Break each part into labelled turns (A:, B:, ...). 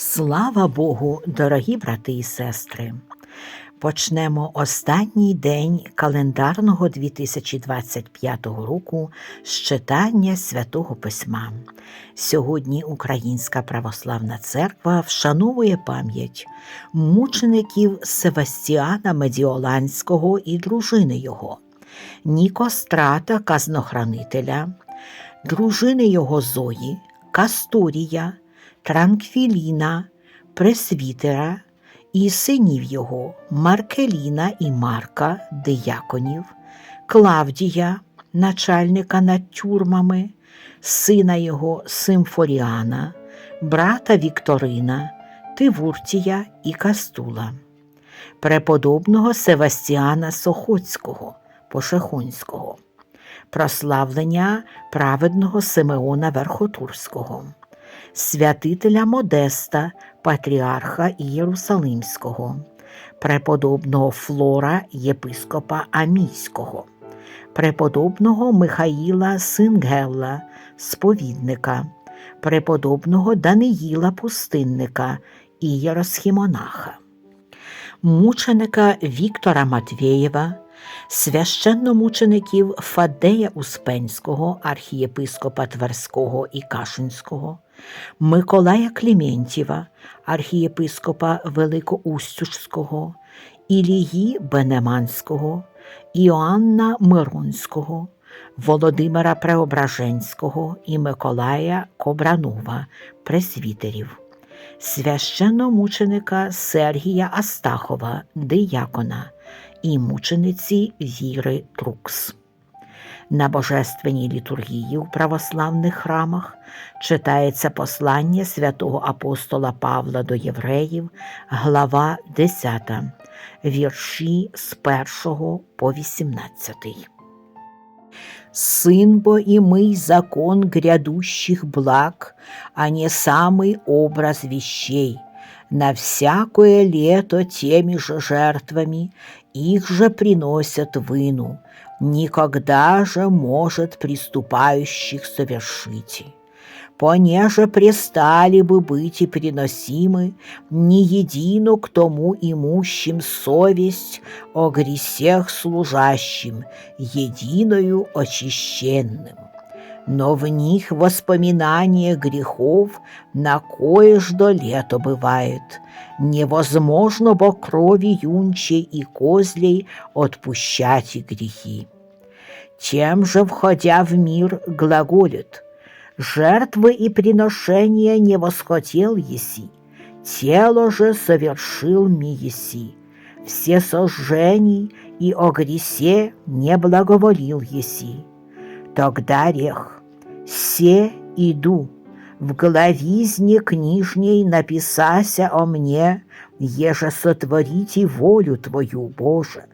A: Слава Богу, дорогі брати і сестри! Почнемо останній день календарного 2025 року з читання Святого Письма. Сьогодні Українська православна церква вшановує пам'ять мучеників Севастіана Медіоланського і дружини його, Нікострата казнохранителя, дружини його Зої, Кастурія, Транквіліна, Пресвітера і синів його Маркеліна і Марка, дияконів, Клавдія, начальника над тюрмами, сина його Симфоріана, брата Вікторина, Тивуртія і Кастула, преподобного Севастіана Сохоцького, Пошехонського, прославлення праведного Симеона Верхотурського святителя Модеста, патріарха Єрусалимського, преподобного Флора єпископа Амійського, преподобного Михаїла Сингелла, сповідника, преподобного Даниїла Пустинника і Єросхімонаха, мученика Віктора Матвєєва, священномучеників Фадея Успенського, архієпископа Тверського і Кашинського, Миколая Кліментєва, архієпископа Великоустюжського, Ілії Бенеманського, Іоанна Миронського, Володимира Преображенського і Миколая Кобранова, пресвітерів, священномученика Сергія Астахова, диякона і мучениці Віри Трукс. На божественній літургії у православних храмах читається послання святого апостола Павла до євреїв, глава 10, вірші з 1 по 18. Сын бо имый закон грядущих благ, а не самый образ вещей. На всякое лето теми же жертвами их же приносят выну, никогда же может приступающих совершить. Понеже престали бы быть и приносимы не едину к тому имущим совесть о гресех служащим, единою очищенным. Но в них воспоминание грехов на кое ждо лето бывает. Невозможно бо крови юнчей и козлей отпущать и грехи. Тем же, входя в мир, глаголит – жертвы и приношения не восхотел еси, тело же совершил ми еси, все сожжений и о не благоволил еси. Тогда рех, се иду, в головизне книжней написася о мне, еже сотворите волю Твою, Боже.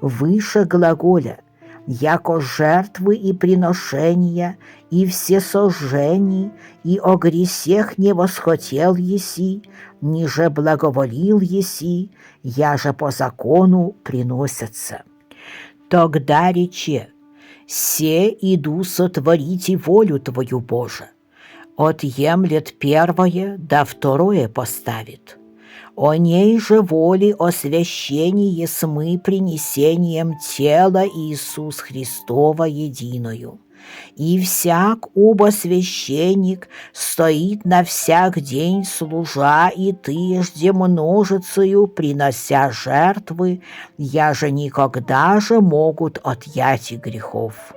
A: Выше глаголя, яко жертвы и приношения, и все сожжений, и о гресех не восхотел еси, ниже благоволил еси, я же по закону приносятся. Тогда рече, се иду сотворите волю Твою, Боже, отъемлет первое, да второе поставит. О ней же воли освящении смы принесением тела Иисус Христова единою. И всяк убо священник стоит на всяк день служа и тыжде множицею, принося жертвы, я же никогда же могут отъять и грехов.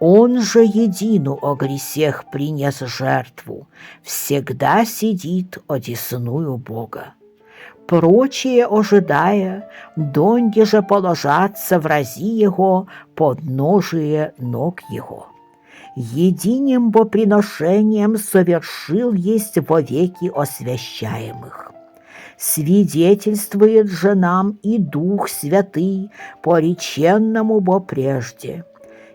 A: Он же едину о гресех принес жертву, всегда сидит одесную Бога прочие ожидая, донде же положаться в рази его подножие ног его. Единим бо приношением совершил есть во веки освящаемых. Свидетельствует же нам и Дух Святый по реченному бо прежде.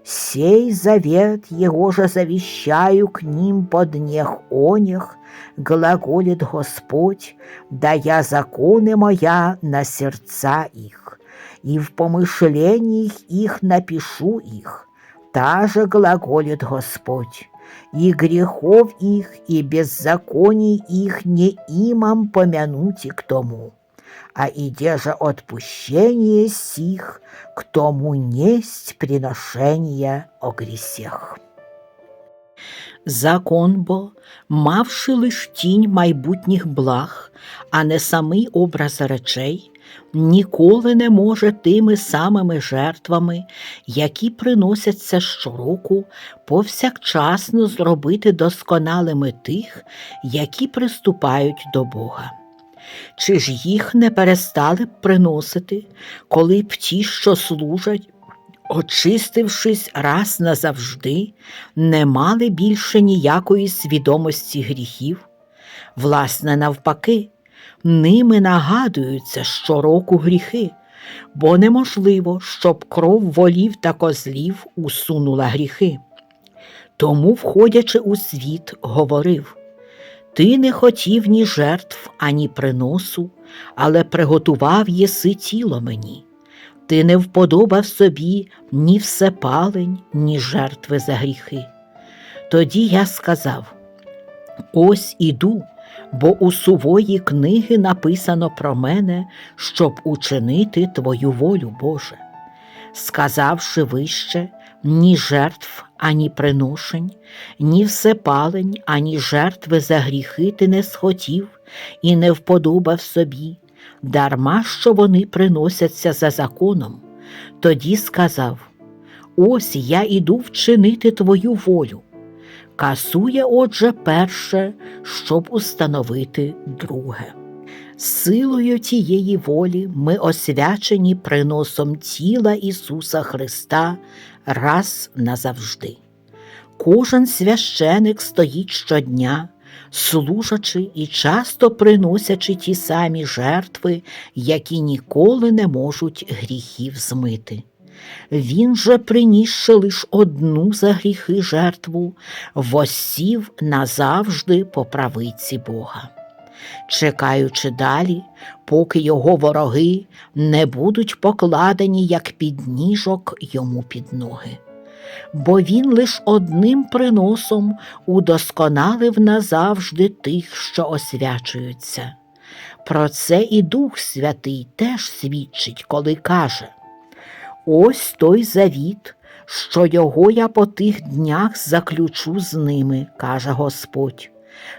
A: Сей завет его же завещаю к ним под нех онех, глаголит Господь, да я законы моя на сердца их, и в помышлениях их напишу их. Та же глаголит Господь, и грехов их, и беззаконий их не имам помянути к тому, а иде же отпущение сих, к тому несть приношения о грісях.
B: Закон бо, мавши лиш тінь майбутніх благ, а не самий образ речей, ніколи не може тими самими жертвами, які приносяться щороку, повсякчасно зробити досконалими тих, які приступають до Бога. Чи ж їх не перестали б приносити, коли б ті, що служать, очистившись раз назавжди, не мали більше ніякої свідомості гріхів? Власне, навпаки, ними нагадуються щороку гріхи, бо неможливо, щоб кров волів та козлів усунула гріхи. Тому, входячи у світ, говорив Ти не хотів ні жертв, ані приносу, але приготував єси тіло мені. Ти не вподобав собі ні всепалень, ні жертви за гріхи. Тоді я сказав: Ось іду, бо у сувої книги написано про мене, щоб учинити Твою волю, Боже. Сказавши вище, ні жертв, ані приношень, ні всепалень, ані жертви за гріхи ти не схотів і не вподобав собі, дарма що вони приносяться за законом. Тоді сказав: Ось я іду вчинити твою волю. Касує, отже, перше, щоб установити друге. Силою тієї волі ми освячені приносом тіла Ісуса Христа раз назавжди. Кожен священик стоїть щодня, служачи і часто приносячи ті самі жертви, які ніколи не можуть гріхів змити. Він же, принісши лиш одну за гріхи жертву, восів назавжди по правиці Бога. Чекаючи далі, поки його вороги не будуть покладені, як підніжок йому під ноги. Бо він лиш одним приносом удосконалив назавжди тих, що освячуються. Про це і Дух Святий теж свідчить, коли каже Ось той завіт, що його я по тих днях заключу з ними, каже Господь.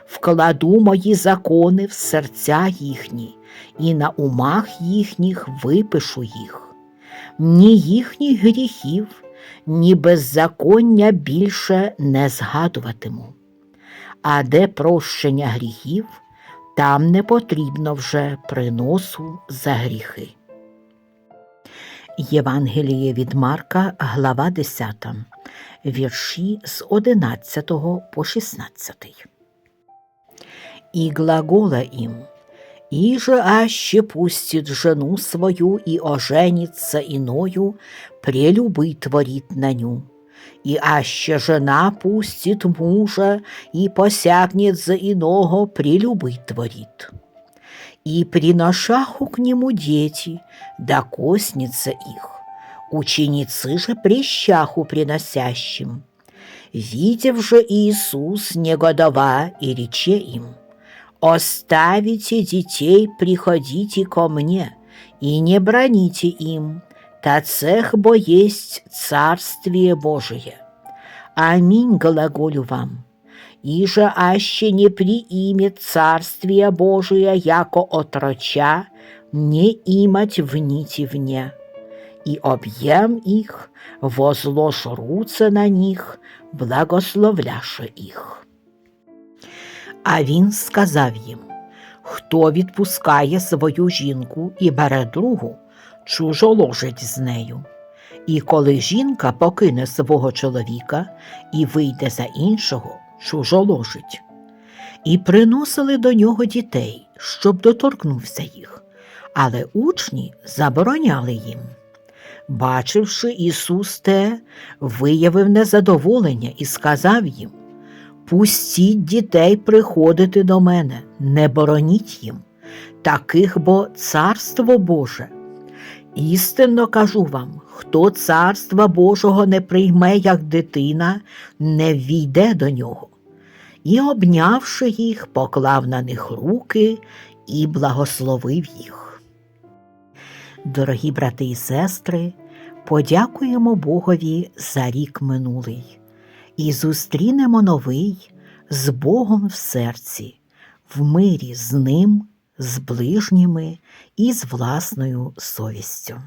B: Вкладу мої закони в серця їхні, і на умах їхніх випишу їх. Ні їхніх гріхів, ні беззаконня більше не згадуватиму. А де прощення гріхів, там не потрібно вже приносу за гріхи. Євангеліє від Марка, глава 10, вірші з 11 по 16. И глагола им, «Иже аще пустит жену свою и оженится иною, прелюбы творит на ню, и аще жена пустит мужа и посягнет за иного, прелюбы творит. И приношаху к нему дети, да косница их, ученицы же прещаху приносящим. Видев же Иисус негодова и рече им, «Оставите детей, приходите ко мне, и не броните им, та цех бо есть Царствие Божие. Аминь глаголю вам, иже аще не приимет Царствие Божие, яко отроча, не имать в нити вне. И объем их, возложь руце на них, благословляше їх. А він сказав їм: Хто відпускає свою жінку і бере другу, чужоложить з нею. І коли жінка покине свого чоловіка і вийде за іншого, чужоложить. І приносили до нього дітей, щоб доторкнувся їх, але учні забороняли їм. Бачивши Ісус те, виявив незадоволення і сказав їм Пустіть дітей приходити до мене, не бороніть їм, таких бо царство Боже. Істинно кажу вам, хто царства Божого не прийме як дитина, не війде до нього. І, обнявши їх, поклав на них руки і благословив їх. Дорогі брати і сестри, подякуємо Богові за рік минулий і зустрінемо новий з Богом в серці, в мирі з Ним, з ближніми і з власною совістю.